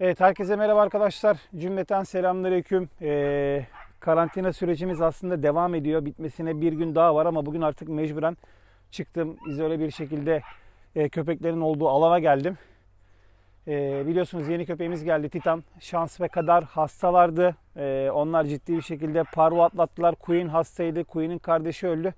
Evet herkese merhaba arkadaşlar. Cümleten selamünaleyküm. Ee, karantina sürecimiz aslında devam ediyor. Bitmesine bir gün daha var ama bugün artık mecburen çıktım. İzole bir şekilde e, köpeklerin olduğu alana geldim. Ee, biliyorsunuz yeni köpeğimiz geldi Titan. Şans ve kadar hastalardı. Ee, onlar ciddi bir şekilde parvo atlattılar. Queen hastaydı. Queen'in kardeşi öldü.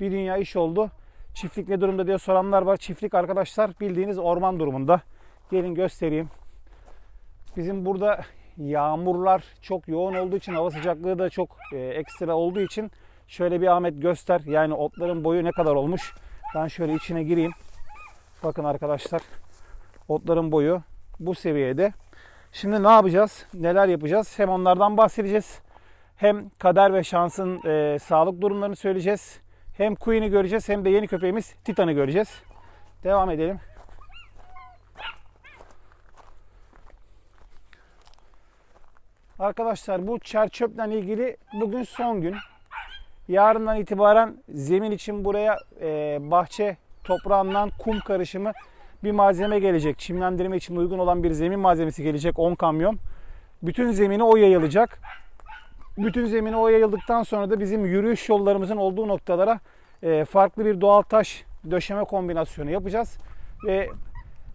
Bir dünya iş oldu. Çiftlik ne durumda diye soranlar var. Çiftlik arkadaşlar bildiğiniz orman durumunda. Gelin göstereyim. Bizim burada yağmurlar çok yoğun olduğu için hava sıcaklığı da çok e, ekstra olduğu için şöyle bir Ahmet göster. Yani otların boyu ne kadar olmuş. Ben şöyle içine gireyim. Bakın arkadaşlar. Otların boyu bu seviyede. Şimdi ne yapacağız? Neler yapacağız? Hem onlardan bahsedeceğiz. Hem kader ve şansın e, sağlık durumlarını söyleyeceğiz. Hem Queen'i göreceğiz hem de yeni köpeğimiz Titan'ı göreceğiz. Devam edelim. Arkadaşlar bu çer çöple ilgili bugün son gün. Yarından itibaren zemin için buraya e, bahçe toprağından kum karışımı bir malzeme gelecek. Çimlendirme için uygun olan bir zemin malzemesi gelecek 10 kamyon. Bütün zemini o yayılacak. Bütün zemini o yayıldıktan sonra da bizim yürüyüş yollarımızın olduğu noktalara e, farklı bir doğal taş döşeme kombinasyonu yapacağız. Ve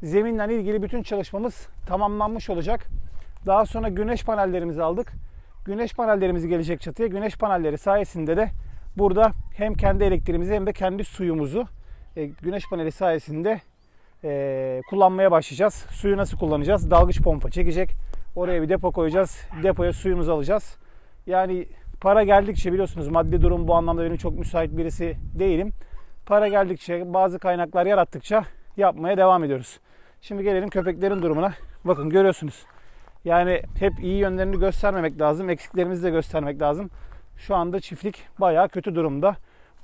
zeminle ilgili bütün çalışmamız tamamlanmış olacak. Daha sonra güneş panellerimizi aldık. Güneş panellerimizi gelecek çatıya. Güneş panelleri sayesinde de burada hem kendi elektriğimizi hem de kendi suyumuzu e, güneş paneli sayesinde e, kullanmaya başlayacağız. Suyu nasıl kullanacağız? Dalgıç pompa çekecek. Oraya bir depo koyacağız. Depoya suyumuzu alacağız. Yani para geldikçe biliyorsunuz maddi durum bu anlamda benim çok müsait birisi değilim. Para geldikçe bazı kaynaklar yarattıkça yapmaya devam ediyoruz. Şimdi gelelim köpeklerin durumuna. Bakın görüyorsunuz. Yani hep iyi yönlerini göstermemek lazım. Eksiklerimizi de göstermek lazım. Şu anda çiftlik bayağı kötü durumda.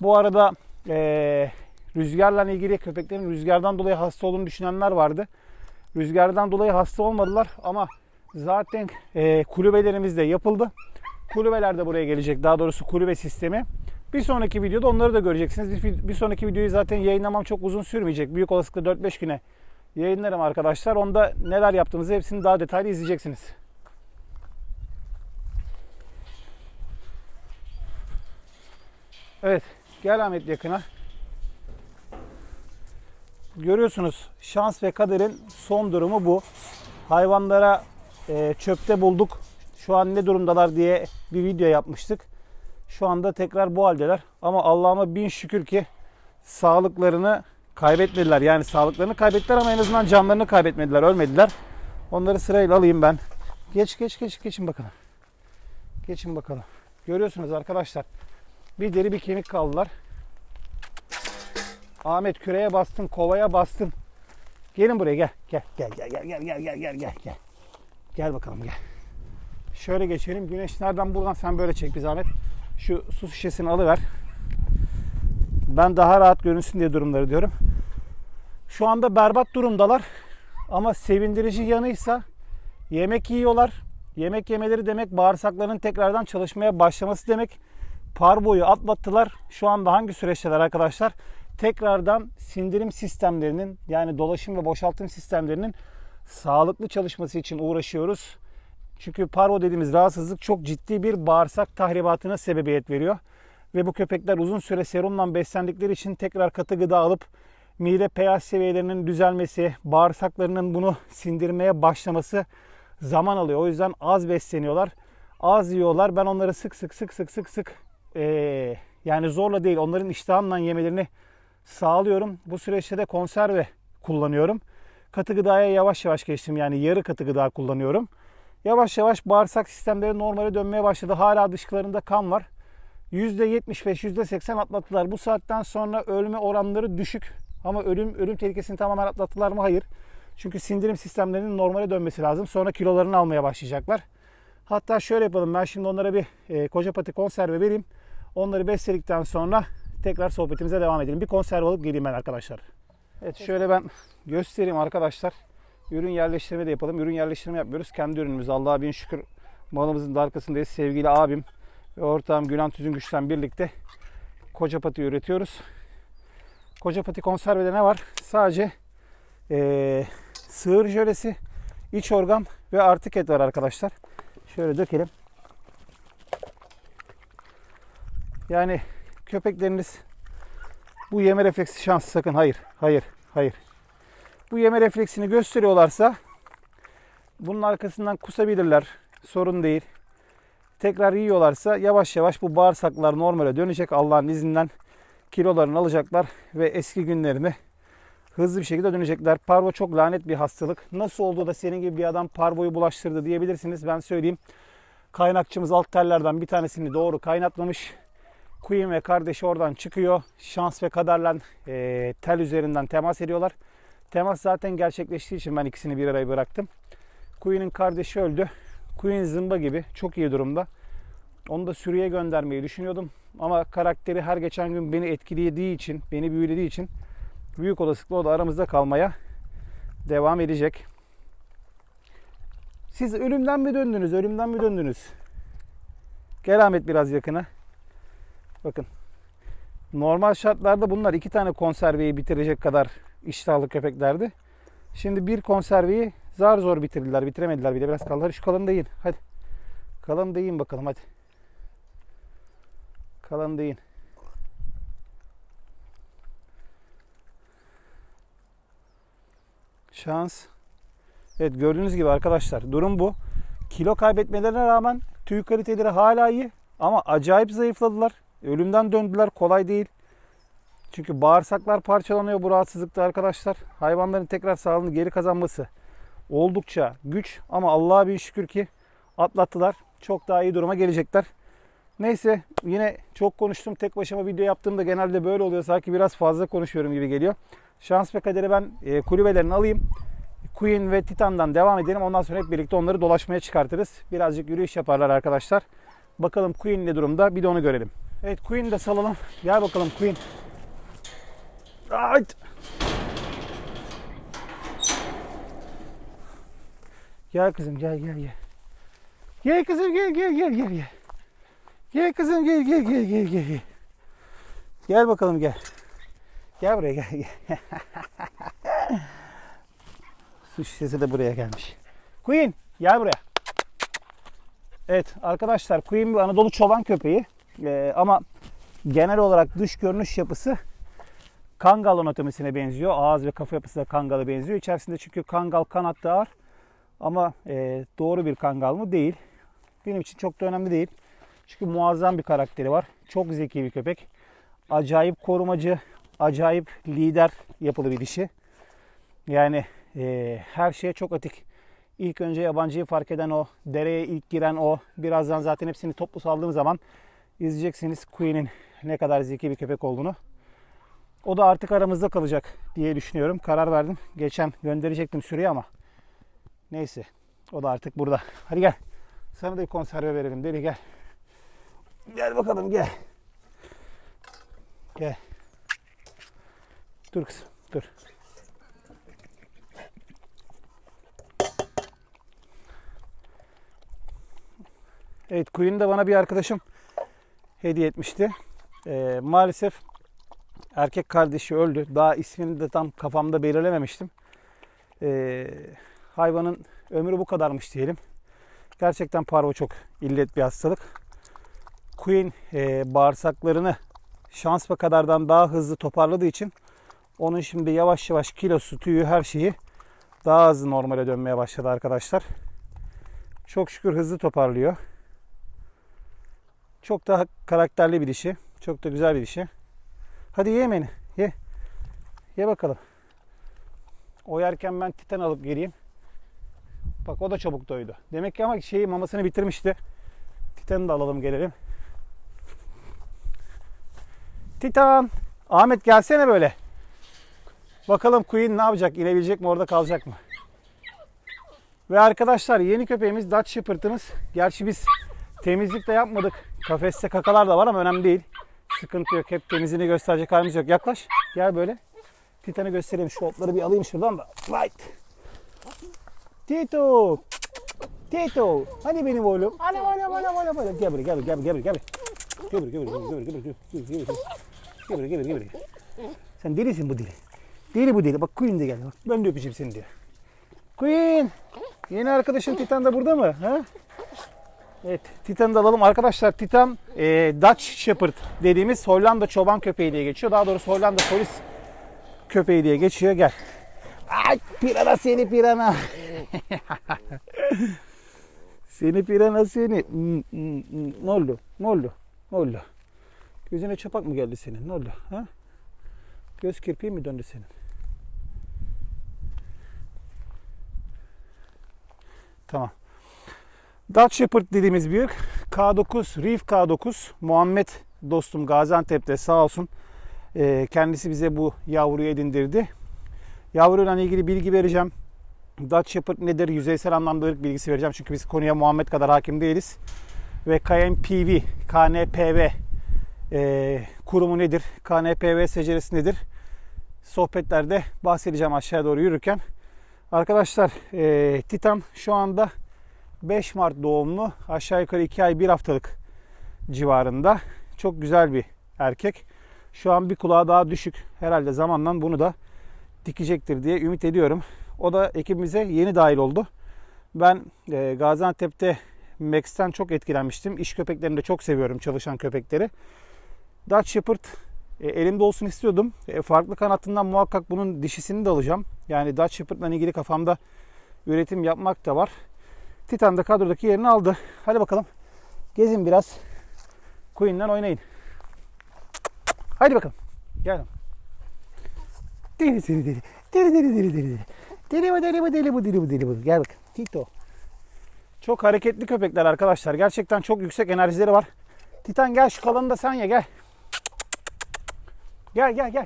Bu arada eee, rüzgarla ilgili köpeklerin rüzgardan dolayı hasta olduğunu düşünenler vardı. Rüzgardan dolayı hasta olmadılar ama zaten eee kulübelerimiz de yapıldı. Kulübeler de buraya gelecek. Daha doğrusu kulübe sistemi. Bir sonraki videoda onları da göreceksiniz. Bir, bir sonraki videoyu zaten yayınlamam çok uzun sürmeyecek. Büyük olasılıkla 4-5 güne yayınlarım arkadaşlar. Onda neler yaptığımızı hepsini daha detaylı izleyeceksiniz. Evet. Gel Ahmet yakına. Görüyorsunuz şans ve kaderin son durumu bu. Hayvanlara e, çöpte bulduk. Şu an ne durumdalar diye bir video yapmıştık. Şu anda tekrar bu haldeler. Ama Allah'ıma bin şükür ki sağlıklarını kaybetmediler. Yani sağlıklarını kaybettiler ama en azından canlarını kaybetmediler. Ölmediler. Onları sırayla alayım ben. Geç geç geç geçin bakalım. Geçin bakalım. Görüyorsunuz arkadaşlar. Bir deri bir kemik kaldılar. Ahmet küreye bastın, kovaya bastın. Gelin buraya gel. Gel gel gel gel gel gel gel gel gel gel. Gel bakalım gel. Şöyle geçelim. Güneş nereden buradan sen böyle çek bir zahmet. Şu su şişesini alıver. Ben daha rahat görünsün diye durumları diyorum. Şu anda berbat durumdalar. Ama sevindirici yanıysa yemek yiyorlar. Yemek yemeleri demek bağırsaklarının tekrardan çalışmaya başlaması demek. Parboyu atlattılar. Şu anda hangi süreçteler arkadaşlar? Tekrardan sindirim sistemlerinin yani dolaşım ve boşaltım sistemlerinin sağlıklı çalışması için uğraşıyoruz. Çünkü parvo dediğimiz rahatsızlık çok ciddi bir bağırsak tahribatına sebebiyet veriyor. Ve bu köpekler uzun süre serumla beslendikleri için tekrar katı gıda alıp mide pH seviyelerinin düzelmesi, bağırsaklarının bunu sindirmeye başlaması zaman alıyor. O yüzden az besleniyorlar. Az yiyorlar. Ben onları sık sık sık sık sık sık eee, yani zorla değil onların iştahınla yemelerini sağlıyorum. Bu süreçte de konserve kullanıyorum. Katı gıdaya yavaş yavaş geçtim. Yani yarı katı gıda kullanıyorum. Yavaş yavaş bağırsak sistemleri normale dönmeye başladı. Hala dışkılarında kan var. %75, %80 atlattılar. Bu saatten sonra ölme oranları düşük. Ama ölüm ölüm tehlikesini tamamen atlattılar mı? Hayır. Çünkü sindirim sistemlerinin normale dönmesi lazım. Sonra kilolarını almaya başlayacaklar. Hatta şöyle yapalım. Ben şimdi onlara bir e, koca pati konserve vereyim. Onları besledikten sonra tekrar sohbetimize devam edelim. Bir konserve alıp geleyim ben arkadaşlar. Evet şöyle ben göstereyim arkadaşlar. Ürün yerleştirme de yapalım. Ürün yerleştirme yapmıyoruz. Kendi ürünümüz. Allah'a bin şükür malımızın da arkasındayız. Sevgili abim ve ortağım Gülen Tüzün Güç'ten birlikte koca pati üretiyoruz. Koca pati konservede ne var? Sadece eee, sığır jölesi, iç organ ve artık et var arkadaşlar. Şöyle dökelim. Yani köpekleriniz bu yeme refleksi şansı sakın hayır hayır hayır. Bu yeme refleksini gösteriyorlarsa bunun arkasından kusabilirler. Sorun değil. Tekrar yiyorlarsa yavaş yavaş bu bağırsaklar normale dönecek. Allah'ın izninden kilolarını alacaklar ve eski günlerini hızlı bir şekilde dönecekler. Parvo çok lanet bir hastalık. Nasıl oldu da senin gibi bir adam parvoyu bulaştırdı diyebilirsiniz. Ben söyleyeyim. Kaynakçımız alt tellerden bir tanesini doğru kaynatmamış. Queen ve kardeşi oradan çıkıyor. Şans ve kaderle e, tel üzerinden temas ediyorlar. Temas zaten gerçekleştiği için ben ikisini bir araya bıraktım. Queen'in kardeşi öldü. Queen zımba gibi çok iyi durumda. Onu da sürüye göndermeyi düşünüyordum. Ama karakteri her geçen gün beni etkilediği için, beni büyülediği için büyük olasılıkla o da aramızda kalmaya devam edecek. Siz ölümden mi döndünüz? Ölümden mi döndünüz? Gel Ahmet biraz yakına. Bakın. Normal şartlarda bunlar iki tane konserveyi bitirecek kadar iştahlı köpeklerdi. Şimdi bir konserveyi zar zor bitirdiler. Bitiremediler bile. Biraz kaldı. Hadi şu kalanı da yiyin. Hadi. Kalanı da yiyin bakalım hadi. Kalanı da yiyin. Şans. Evet gördüğünüz gibi arkadaşlar durum bu. Kilo kaybetmelerine rağmen tüy kaliteleri hala iyi ama acayip zayıfladılar. Ölümden döndüler kolay değil. Çünkü bağırsaklar parçalanıyor bu rahatsızlıkta arkadaşlar. Hayvanların tekrar sağlığını geri kazanması oldukça güç ama Allah'a bir şükür ki atlattılar. Çok daha iyi duruma gelecekler. Neyse yine çok konuştum. Tek başıma video yaptığımda genelde böyle oluyor. Sanki biraz fazla konuşuyorum gibi geliyor. Şans ve kaderi ben e, kulübelerini alayım. Queen ve Titan'dan devam edelim. Ondan sonra hep birlikte onları dolaşmaya çıkartırız. Birazcık yürüyüş yaparlar arkadaşlar. Bakalım Queen ne durumda bir de onu görelim. Evet Queen'i de salalım. Gel bakalım Queen. Right. Gel kızım gel gel gel. Gel kızım gel gel gel gel gel. Gel kızım gel gel gel gel gel. Gel, bakalım gel. Gel buraya gel gel. Su şişesi de buraya gelmiş. Queen gel buraya. Evet arkadaşlar Queen bir Anadolu çoban köpeği. Ee, ama genel olarak dış görünüş yapısı Kangal anatomisine benziyor. Ağız ve kafa yapısı da Kangal'a benziyor. İçerisinde çünkü Kangal kanatta var. Ama e, doğru bir Kangal mı? Değil. Benim için çok da önemli değil. Çünkü muazzam bir karakteri var. Çok zeki bir köpek. Acayip korumacı, acayip lider yapılı bir dişi. Yani e, her şeye çok atik. İlk önce yabancıyı fark eden o, dereye ilk giren o. Birazdan zaten hepsini toplu saldığım zaman izleyeceksiniz Queen'in ne kadar zeki bir köpek olduğunu. O da artık aramızda kalacak diye düşünüyorum. Karar verdim. Geçen gönderecektim sürüye ama neyse. O da artık burada. Hadi gel. Sana da bir konserve verelim. Deli gel. Gel bakalım gel. Gel. Dur kızım dur. Evet Queen'i de bana bir arkadaşım hediye etmişti. Ee, maalesef erkek kardeşi öldü. Daha ismini de tam kafamda belirlememiştim. Ee, hayvanın ömrü bu kadarmış diyelim. Gerçekten parvo çok illet bir hastalık. Queen e, bağırsaklarını şans ve kadardan daha hızlı toparladığı için onun şimdi yavaş yavaş kilosu, tüyü, her şeyi daha hızlı normale dönmeye başladı arkadaşlar. Çok şükür hızlı toparlıyor. Çok daha karakterli bir dişi. Çok da güzel bir dişi. Hadi ye beni. Ye. Ye bakalım. O yerken ben titan alıp geleyim. Bak o da çabuk doydu. Demek ki ama şeyi mamasını bitirmişti. Titan'ı da alalım gelelim. Titan. Ahmet gelsene böyle. Bakalım Queen ne yapacak? İnebilecek mi orada kalacak mı? Ve arkadaşlar yeni köpeğimiz Dutch Shepherd'ımız. Gerçi biz temizlik de yapmadık. Kafeste kakalar da var ama önemli değil. Sıkıntı yok. Hep temizliğini gösterecek halimiz yok. Yaklaş. Gel böyle. Titan'ı göstereyim. Şu otları bir alayım şuradan da. Right. Tito. Tito. Hani benim oğlum? Hani hani hani hani hani. Gel buraya gel buraya gel buraya gel buraya. Gel buraya gel buraya gel buraya gel buraya gel buraya gel buraya gel buraya gel buraya. Sen delisin bu deli. Deli bu deli. Bak Queen de geldi. Bak ben de öpeceğim seni diyor. Queen. Yeni arkadaşın Titan da burada mı? Ha? Evet, Titan'ı da alalım. Arkadaşlar Titan e, Dutch Shepherd dediğimiz Hollanda çoban köpeği diye geçiyor. Daha doğrusu Hollanda polis köpeği diye geçiyor. Gel. Ay pirana seni pirana. Seni pirana seni. Hmm, hmm, hmm. Ne oldu? Ne oldu? Ne oldu? Gözüne çapak mı geldi senin? Ne oldu? Ha? Göz kirpiği mi döndü senin? Tamam. Dutch Shepherd dediğimiz büyük K9, Reef K9 Muhammed dostum Gaziantep'te sağ olsun Ee, kendisi bize bu yavruyu edindirdi. Yavruyla ilgili bilgi vereceğim. Dutch Shepherd nedir? Yüzeysel anlamda ırk bilgisi vereceğim. Çünkü biz konuya Muhammed kadar hakim değiliz. Ve KNPV, KNPV e, kurumu nedir? KNPV seceresi nedir? Sohbetlerde bahsedeceğim aşağıya doğru yürürken. Arkadaşlar e, Titan şu anda 5 Mart doğumlu aşağı yukarı 2 ay 1 haftalık civarında. Çok güzel bir erkek. Şu an bir kulağı daha düşük. Herhalde zamanla bunu da dikecektir diye ümit ediyorum. O da ekibimize yeni dahil oldu. Ben e, Gaziantep'te Max'ten çok etkilenmiştim. İş köpeklerini de çok seviyorum çalışan köpekleri. Dutch Shepherd e, elimde olsun istiyordum. E, farklı kanatından muhakkak bunun dişisini de alacağım. Yani Dutch Shepherd'la ilgili kafamda üretim yapmak da var. Titan da kadrodaki yerini aldı. Hadi bakalım. Gezin biraz. Queen'den oynayın. Hadi bakalım. Gel. Deli deli. Deli deli deli deli deli. Deli bu deli bu deli bu deli bu deli bu. Gel bak. Tito. Çok hareketli köpekler arkadaşlar. Gerçekten çok yüksek enerjileri var. Titan gel şu kalanı da sen ye gel. Gel gel gel.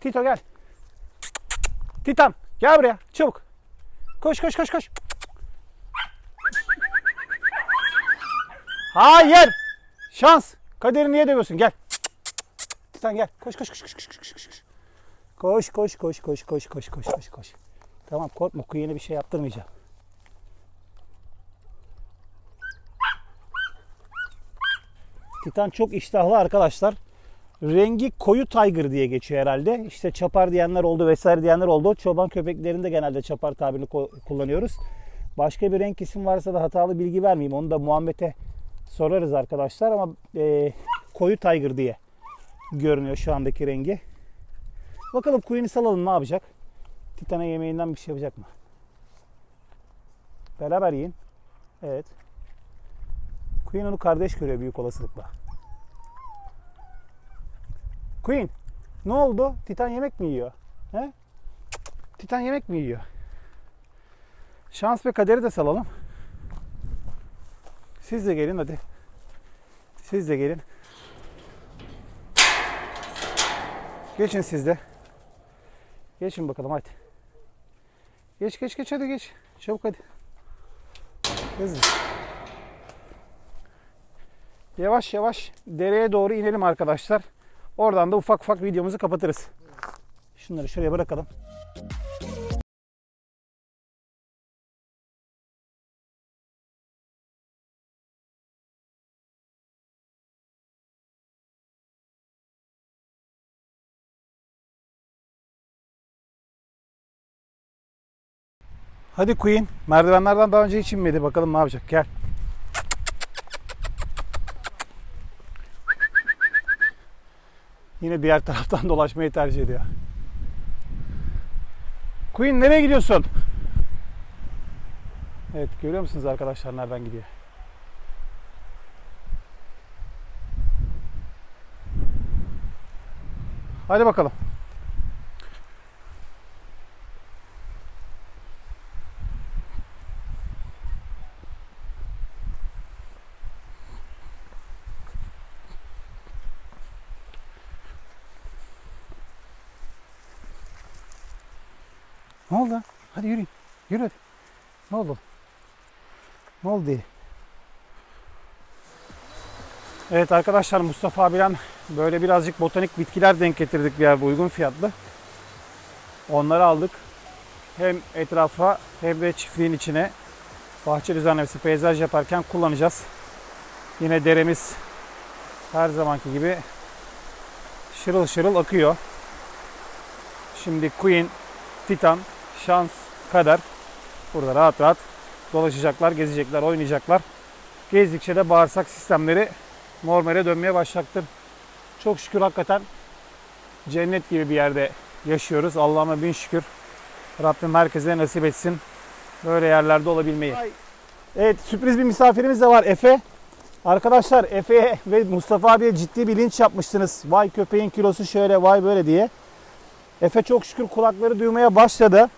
Tito gel. Titan gel buraya çabuk. Koş koş koş koş. Hayır. Şans. Kaderi niye dövüyorsun? Gel. Titan gel. Koş koş koş koş koş koş koş. Koş koş koş koş koş koş koş koş. Tamam korkma kuyuna bir şey yaptırmayacağım. Titan çok iştahlı arkadaşlar. Rengi koyu tiger diye geçiyor herhalde. İşte çapar diyenler oldu vesaire diyenler oldu. Çoban köpeklerinde genelde çapar tabirini kullanıyoruz. Başka bir renk isim varsa da hatalı bilgi vermeyeyim. Onu da Muhammed'e sorarız arkadaşlar ama e, koyu tiger diye görünüyor şu andaki rengi. Bakalım kuyunu salalım ne yapacak? Titan'a yemeğinden bir şey yapacak mı? Beraber yiyin. Evet. Queen onu kardeş görüyor büyük olasılıkla. Queen ne oldu? Titan yemek mi yiyor? He? Titan yemek mi yiyor? Şans ve kaderi de salalım. Siz de gelin hadi. Siz de gelin. Geçin siz de. Geçin bakalım hadi. Geç geç geç hadi geç. Çabuk hadi. Hızlı. Yavaş yavaş dereye doğru inelim arkadaşlar. Oradan da ufak ufak videomuzu kapatırız. Şunları şuraya bırakalım. Hadi Queen. Merdivenlerden daha önce hiç inmedi. Bakalım ne yapacak. Gel. Yine diğer taraftan dolaşmayı tercih ediyor. Queen nereye gidiyorsun? Evet görüyor musunuz arkadaşlar nereden gidiyor? Hadi bakalım. Ne oldu? Hadi yürüyün. Yürü. Ne oldu? Ne oldu. Evet arkadaşlar Mustafa abilen böyle birazcık botanik bitkiler denk getirdik bir yerde uygun fiyatlı. Onları aldık. Hem etrafa hem de çiftliğin içine bahçe düzenlemesi, peyzaj yaparken kullanacağız. Yine deremiz her zamanki gibi şırıl şırıl akıyor. Şimdi Queen, Titan, Şans, Kader burada rahat rahat dolaşacaklar, gezecekler, oynayacaklar. Gezdikçe de bağırsak sistemleri normale dönmeye başlayacaktır. Çok şükür hakikaten cennet gibi bir yerde yaşıyoruz. Allah'ıma bin şükür. Rabbim herkese nasip etsin böyle yerlerde olabilmeyi. Evet sürpriz bir misafirimiz de var Efe. Arkadaşlar Efe ve Mustafa abiye ciddi bir linç yapmıştınız. Vay köpeğin kilosu şöyle vay böyle diye. Efe çok şükür kulakları duymaya başladı.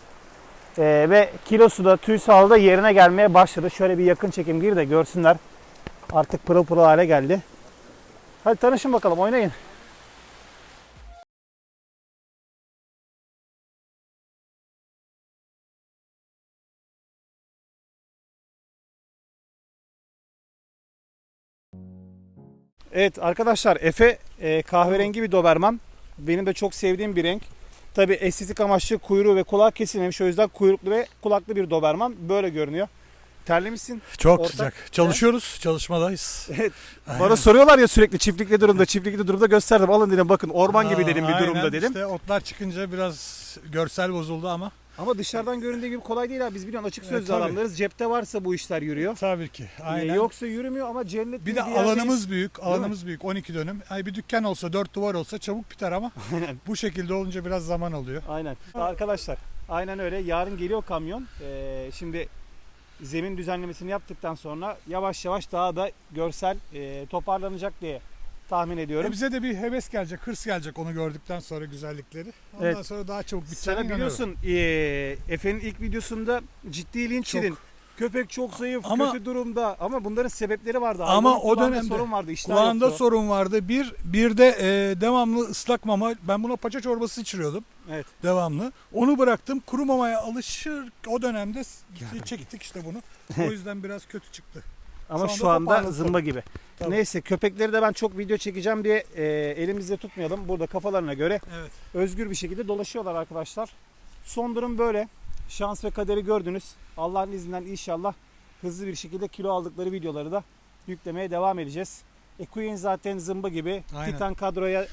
Ee, ve kilosu da tüy sağlığı da yerine gelmeye başladı. Şöyle bir yakın çekim gir de görsünler. Artık pırıl pırıl hale geldi. Hadi tanışın bakalım oynayın. Evet arkadaşlar Efe e, kahverengi bir doberman. Benim de çok sevdiğim bir renk. Tabi estetik amaçlı kuyruğu ve kulak kesilmemiş. O yüzden kuyruklu ve kulaklı bir doberman. Böyle görünüyor. Terlemişsin. Çok Ortak- sıcak. Çalışıyoruz, çalışmadayız. Evet. Bana soruyorlar ya sürekli çiftlikli durumda, çiftlikli durumda gösterdim. Alın dedim bakın orman gibi Aa, dedim bir aynen. durumda dedim. İşte otlar çıkınca biraz görsel bozuldu ama Ama dışarıdan göründüğü gibi kolay değil abi. Biz biliyorsun açık E, sözlü tabii. adamlarız. Cepte varsa bu işler yürüyor. tabii ki. Ee, Aynen. Yoksa yürümüyor ama cennet bir de yerdeyiz. alanımız büyük. Alanımız büyük. 12 dönüm. Ay bir dükkan olsa, dört duvar olsa çabuk biter ama bu şekilde olunca biraz zaman alıyor. Aynen. Arkadaşlar aynen öyle. Yarın geliyor kamyon. Ee, şimdi zemin düzenlemesini yaptıktan sonra yavaş yavaş daha da görsel e, toparlanacak diye tahmin ediyorum. E bize de bir heves gelecek, hırs gelecek onu gördükten sonra güzellikleri. Ondan Evet. sonra daha çabuk biteceğine Sana biliyorsun e, Efe'nin ilk videosunda ciddi linç yedin. Köpek çok zayıf, Ama- kötü durumda. Ama bunların sebepleri vardı. Ama Hayvanın o dönemde sorun vardı. Kulağında yoktu. sorun vardı. Bir, bir de e, devamlı ıslak mama. Ben buna paça çorbası içiriyordum. Evet. Devamlı. Onu bıraktım. Kuru mamaya alışır. O dönemde çektik işte bunu. O yüzden biraz kötü çıktı. Ama Şu şu anda anda toparladı zımba gibi. Tabii. Neyse köpekleri de ben çok video çekeceğim diye e, elimizde tutmayalım. Burada kafalarına göre Evet. özgür bir şekilde dolaşıyorlar arkadaşlar. Son durum böyle. Şans ve kaderi gördünüz. Allah'ın izniyle inşallah hızlı bir şekilde kilo aldıkları videoları da yüklemeye devam edeceğiz. E Queen zaten zımba gibi. Aynen. Titan kadroya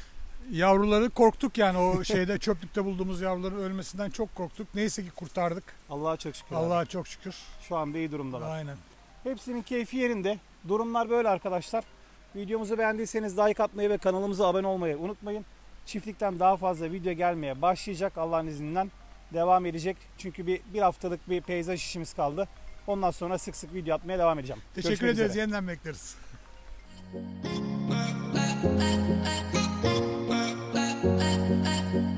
Yavruları korktuk yani o şeyde çöplükte bulduğumuz yavruların ölmesinden çok korktuk. Neyse ki kurtardık. Allah'a çok şükür. Allah'a çok şükür. Şu anda iyi durumdalar. Aynen. Hepsinin keyfi yerinde. Durumlar böyle arkadaşlar. Videomuzu beğendiyseniz like atmayı ve kanalımıza abone olmayı unutmayın. Çiftlikten daha fazla video gelmeye başlayacak Allah'ın izniyle. Devam edecek. Çünkü bir, bir haftalık bir peyzaj işimiz kaldı. Ondan sonra sık sık video atmaya devam edeceğim. Teşekkür Görüşmek ederiz. üzere. Yeniden bekleriz. Thank